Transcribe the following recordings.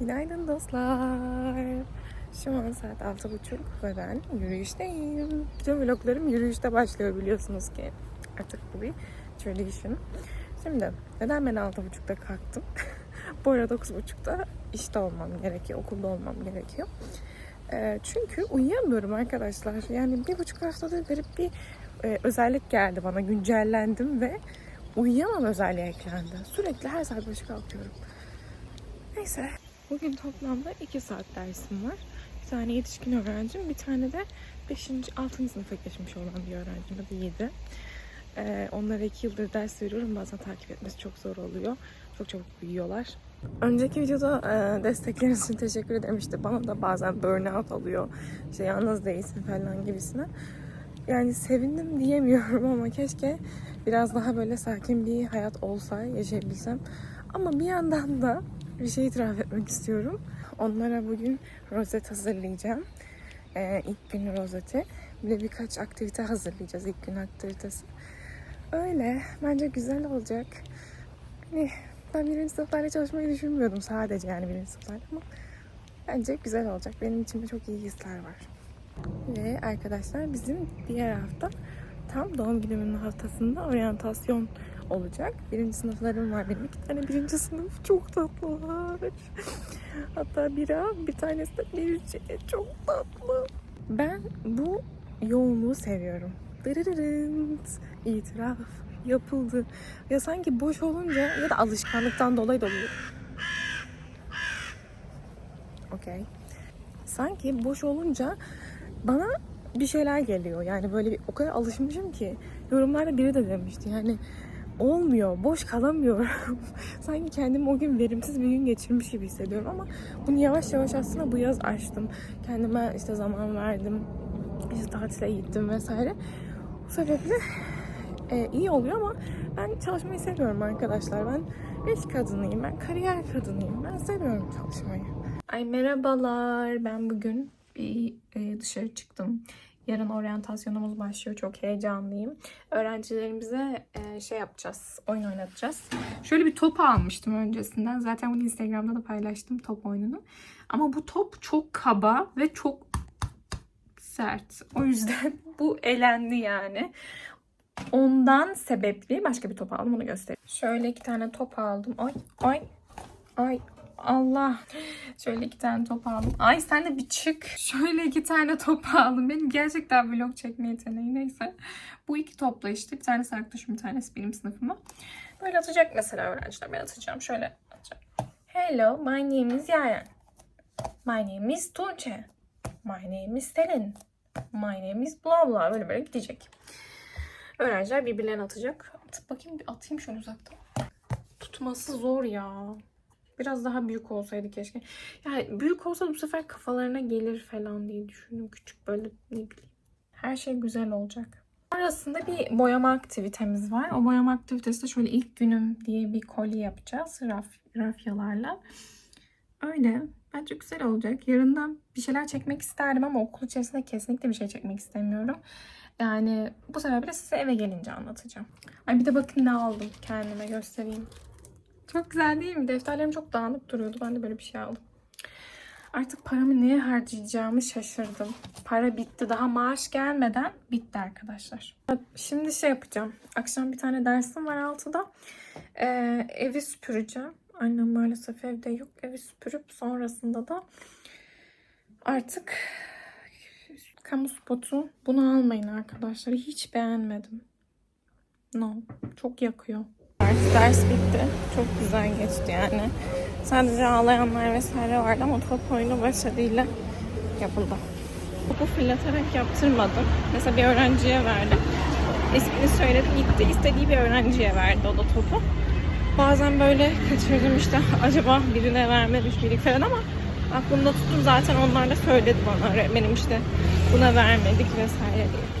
Günaydın dostlar. Şu an saat altı buçuk ve ben yürüyüşteyim. Bütün vloglarım yürüyüşte başlıyor biliyorsunuz ki. Artık bu bir tradition. Şimdi neden ben altı buçukta kalktım? bu arada dokuz buçukta işte olmam gerekiyor, okulda olmam gerekiyor. Ee, çünkü uyuyamıyorum arkadaşlar. Yani bir buçuk haftadır garip bir e, özellik geldi bana. Güncellendim ve uyuyamam özelliği eklendi. Sürekli her saat başı kalkıyorum. Neyse. Bugün toplamda 2 saat dersim var. Bir tane yetişkin öğrencim, bir tane de 5. 6. sınıfa geçmiş olan bir öğrencim. Hadi 7. Ee, onlara 2 yıldır ders veriyorum. Bazen takip etmesi çok zor oluyor. Çok çabuk büyüyorlar. Önceki videoda e, destekleriniz için teşekkür ederim. İşte bana da bazen burnout oluyor. İşte yalnız değilsin falan gibisine. Yani sevindim diyemiyorum ama keşke biraz daha böyle sakin bir hayat olsa, yaşayabilsem. Ama bir yandan da bir şey itiraf etmek istiyorum. Onlara bugün rozet hazırlayacağım. Ee, ilk gün rozeti. Bir de birkaç aktivite hazırlayacağız ilk gün aktivitesi. Öyle. Bence güzel olacak. Hani ben birinci sınıflarla çalışmayı düşünmüyordum sadece yani birinci sınıflarla ama bence güzel olacak. Benim içimde çok iyi hisler var. Ve arkadaşlar bizim diğer hafta tam doğum günümün haftasında oryantasyon olacak. Birinci sınıflarım var benim. iki tane birinci sınıf çok tatlılar. Hatta biri bir tanesi de Birce. Çok tatlı. Ben bu yoğunluğu seviyorum. Dırırırınt. İtiraf yapıldı. Ya sanki boş olunca ya da alışkanlıktan dolayı da oluyor. Okey. Sanki boş olunca bana bir şeyler geliyor. Yani böyle bir, o kadar alışmışım ki. Yorumlarda biri de demişti yani olmuyor, boş kalamıyorum. Sanki kendimi o gün verimsiz bir gün geçirmiş gibi hissediyorum ama bunu yavaş yavaş aslında bu yaz açtım. Kendime işte zaman verdim. İşte tatile gittim vesaire. Bu sebeple e, iyi oluyor ama ben çalışmayı seviyorum arkadaşlar. Ben iş kadınıyım, ben kariyer kadınıyım. Ben seviyorum çalışmayı. Ay merhabalar. Ben bugün bir e, dışarı çıktım. Yarın oryantasyonumuz başlıyor. Çok heyecanlıyım. Öğrencilerimize e, şey yapacağız. Oyun oynatacağız. Şöyle bir top almıştım öncesinden. Zaten bunu Instagram'da da paylaştım top oyununu. Ama bu top çok kaba ve çok sert. O yüzden bu elendi yani. Ondan sebepli başka bir top aldım. Onu göstereyim. Şöyle iki tane top aldım. Ay ay ay Allah. Şöyle iki tane top aldım. Ay sen de bir çık. Şöyle iki tane top aldım. Benim gerçekten vlog çekme yeteneği neyse. Bu iki topla işte. Bir tanesi arkadaşım bir tanesi benim sınıfıma. Böyle atacak mesela öğrenciler. Ben atacağım. Şöyle atacağım. Hello, my name is Yaren. My name is Tuğçe. My name is Selin. My name is blah blah. Böyle böyle gidecek. Öğrenciler birbirlerine atacak. Atıp bakayım bir atayım şöyle uzaktan. Tutması zor ya. Biraz daha büyük olsaydı keşke. Yani büyük olsa bu sefer kafalarına gelir falan diye düşündüm. Küçük böyle ne bileyim. Her şey güzel olacak. Arasında bir boyama aktivitemiz var. O boyama aktivitesi de şöyle ilk günüm diye bir kolye yapacağız. Raf, rafyalarla. Öyle. Bence güzel olacak. Yarından bir şeyler çekmek isterdim ama okul içerisinde kesinlikle bir şey çekmek istemiyorum. Yani bu sebeple size eve gelince anlatacağım. Ay bir de bakın ne aldım. Kendime göstereyim. Çok güzel değil mi? Defterlerim çok dağınık duruyordu. Ben de böyle bir şey aldım. Artık paramı neye harcayacağımı şaşırdım. Para bitti. Daha maaş gelmeden bitti arkadaşlar. Şimdi şey yapacağım. Akşam bir tane dersim var 6'da. Ee, evi süpüreceğim. Annem maalesef evde yok. Evi süpürüp sonrasında da artık kamu spotu. Bunu almayın arkadaşlar. Hiç beğenmedim. No. Çok yakıyor. Artık ders bitti. Çok güzel geçti yani. Sadece ağlayanlar vesaire vardı ama top oyunu başarıyla yapıldı. Topu fırlatarak yaptırmadım. Mesela bir öğrenciye verdim. İsmini söyledim gitti. İstediği bir öğrenciye verdi o da topu. Bazen böyle kaçırdım işte acaba birine vermemiş miydik falan ama aklımda tuttum zaten onlar da söyledi bana öğretmenim işte buna vermedik vesaire diye.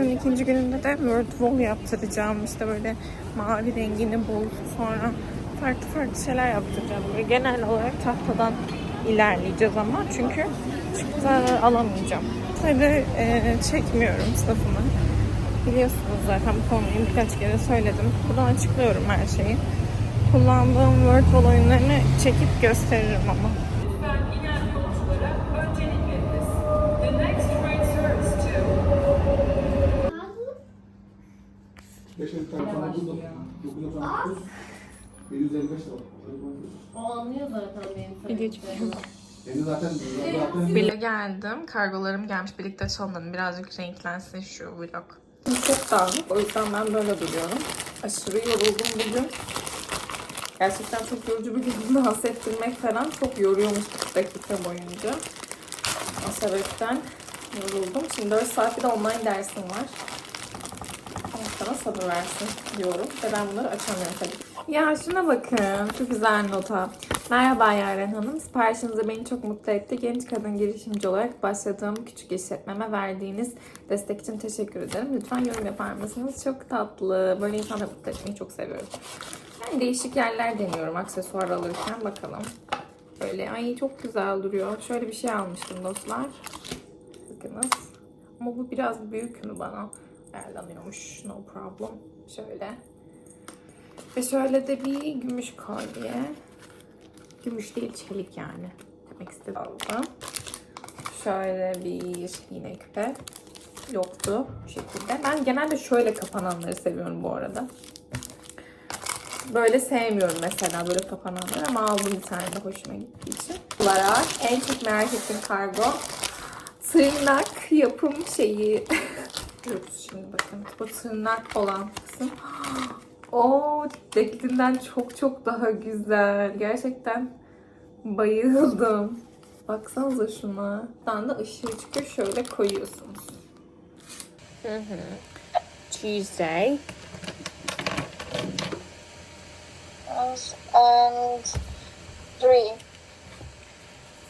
Son ikinci gününde de Word Wall yaptıracağım. İşte böyle mavi rengini bul. Sonra farklı farklı şeyler yaptıracağım. Böyle genel olarak tahtadan ilerleyeceğiz ama çünkü çıktı alamayacağım. Tabii e, çekmiyorum sınıfımı. Biliyorsunuz zaten bu konuyu birkaç kere söyledim. Buradan açıklıyorum her şeyi. kullandığım Wordwall oyunlarını çekip gösteririm ama. 5 tane sana buldum. 999. 755 de var. O anlıyor zaten benim Video söylediklerimi. Beni zaten zaten Bile geldim. Kargolarım gelmiş. Birlikte çalmadım. Birazcık renklensin şu vlog. Çok dağınık. O yüzden ben böyle duruyorum. Aşırı yoruldum bugün. Gerçekten çok yorucu bir gün dans ettirmek falan çok yoruyormuş 40 dakika boyunca. O sebepten yoruldum. Şimdi 4 saat bir de online dersim var. Sana sabır versin diyorum. Ve ben bunları açamıyorum tabii. Ya şuna bakın. Şu güzel nota. Merhaba Yaren Hanım. Siparişinize beni çok mutlu etti. Genç kadın girişimci olarak başladığım küçük işletmeme verdiğiniz destek için teşekkür ederim. Lütfen yorum yapar mısınız? Çok tatlı. Böyle insanları mutlu etmeyi çok seviyorum. Yani değişik yerler deniyorum aksesuar alırken. Bakalım. Böyle ay çok güzel duruyor. Şöyle bir şey almıştım dostlar. Bakınız. Ama bu biraz büyük mü bana? Ayarlanıyormuş. No problem. Şöyle. Ve şöyle de bir gümüş kolye. Gümüş değil çelik yani. Demek istedim. Şöyle bir yine küpe. Yoktu bu şekilde. Ben genelde şöyle kapananları seviyorum bu arada. Böyle sevmiyorum mesela böyle kapananları ama aldım bir tane de hoşuma gittiği için. Olarak en çok merak ettiğim kargo tırnak yapım şeyi. Görüyoruz şimdi bakın. Bu tırnak olan kısım. O beklediğimden çok çok daha güzel. Gerçekten bayıldım. Baksanıza şuna. Buradan da ışığı çıkıyor. Şöyle koyuyorsunuz. Hı hı. Tuesday. and three.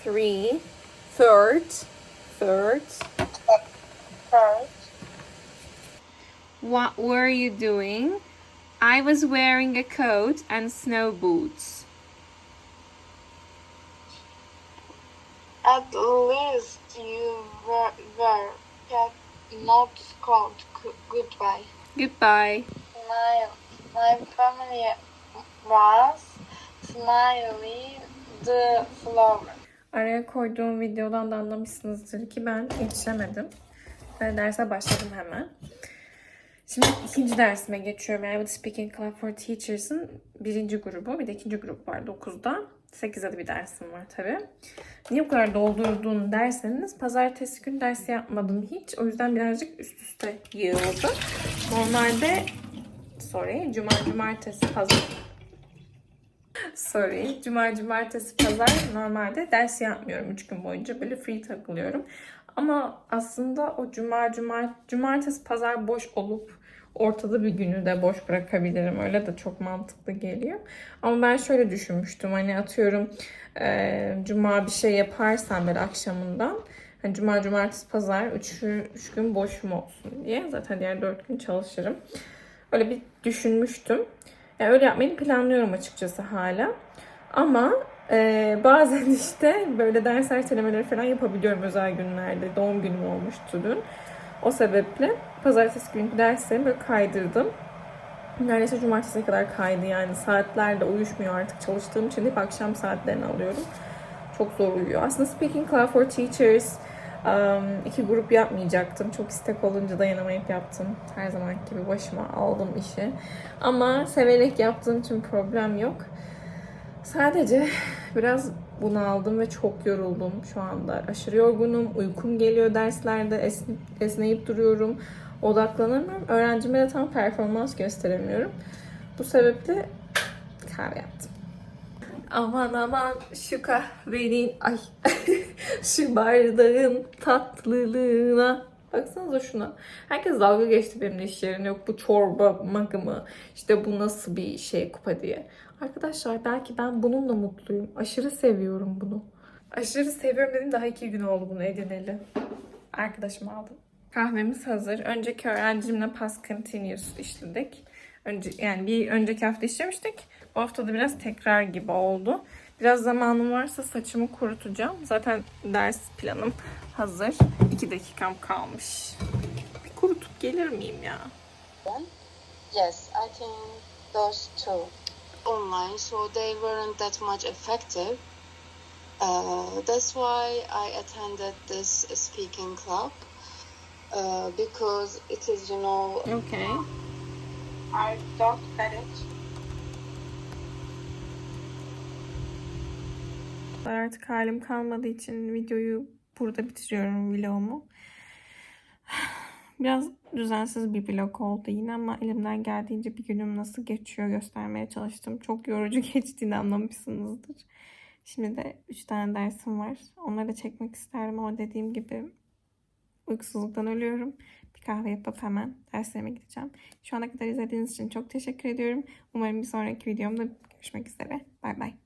Three. Third. Third. First, What were you doing? I was wearing a coat and snow boots. at least you were, were kept not called g- goodbye. Goodbye. My, my family was smiling the flower. Araya koyduğum videodan da anlamışsınızdır ki ben yetişemedim. Ve derse başladım hemen. Şimdi ikinci dersime geçiyorum. Yani bu Speaking Club for Teachers'ın birinci grubu. Bir de ikinci grup var 9'da. 8'de de bir dersim var tabii. Niye bu kadar doldurdun derseniz pazartesi günü ders yapmadım hiç. O yüzden birazcık üst üste yığıldı. Normalde sorry, cuma, cumartesi, pazar Sorry. Cuma, cumartesi, pazar normalde ders yapmıyorum 3 gün boyunca. Böyle free takılıyorum. Ama aslında o cuma, cuma, cumartesi, pazar boş olup ortada bir günü de boş bırakabilirim. Öyle de çok mantıklı geliyor. Ama ben şöyle düşünmüştüm. Hani atıyorum e, cuma bir şey yaparsam böyle akşamından hani cuma, cumartesi, pazar 3 üç gün boşum olsun diye. Zaten diğer 4 gün çalışırım. Öyle bir düşünmüştüm. Yani öyle yapmayı planlıyorum açıkçası hala. Ama e, bazen işte böyle ders ertelemeleri falan yapabiliyorum özel günlerde. Doğum günüm olmuştu dün. O sebeple pazartesi günkü derslerimi böyle kaydırdım. Neredeyse cumartesiye kadar kaydı yani. Saatler de uyuşmuyor artık çalıştığım için hep akşam saatlerini alıyorum. Çok zor uyuyor. Aslında Speaking Club for Teachers um, iki grup yapmayacaktım. Çok istek olunca dayanamayıp yaptım. Her zaman gibi başıma aldım işi. Ama severek yaptığım için problem yok. Sadece biraz bunaldım ve çok yoruldum şu anda. Aşırı yorgunum, uykum geliyor derslerde, esne- esneyip duruyorum, odaklanamıyorum. Öğrencime de tam performans gösteremiyorum. Bu sebeple kahve yaptım. Aman aman şu kahvenin, ay şu bardağın tatlılığına. Baksanıza şuna. Herkes dalga geçti benimle iş yerine. Yok bu çorba maka mı? İşte bu nasıl bir şey kupa diye. Arkadaşlar belki ben bununla mutluyum. Aşırı seviyorum bunu. Aşırı seviyorum dedim daha iki gün oldu bunu edineli. Arkadaşım aldım. Kahvemiz hazır. Önceki öğrencimle past continuous işledik. Önce, yani bir önceki hafta işlemiştik. Bu hafta da biraz tekrar gibi oldu. Biraz zamanım varsa saçımı kurutacağım. Zaten ders planım hazır. 2 dakikam kalmış. Bir kurutup gelir miyim ya? Yes, I think those two. online, so they weren't that much effective. Uh, that's why I attended this speaking club uh, because it is, you know, Okay. I don't get it. Artık halim kalmadığı için videoyu burada bitiriyorum vlogumu. Biraz düzensiz bir vlog oldu yine ama elimden geldiğince bir günüm nasıl geçiyor göstermeye çalıştım. Çok yorucu geçtiğini anlamışsınızdır. Şimdi de 3 tane dersim var. Onları da çekmek isterim ama dediğim gibi uykusuzluktan ölüyorum. Bir kahve yapıp hemen derslerime gideceğim. Şu ana kadar izlediğiniz için çok teşekkür ediyorum. Umarım bir sonraki videomda görüşmek üzere. Bay bay.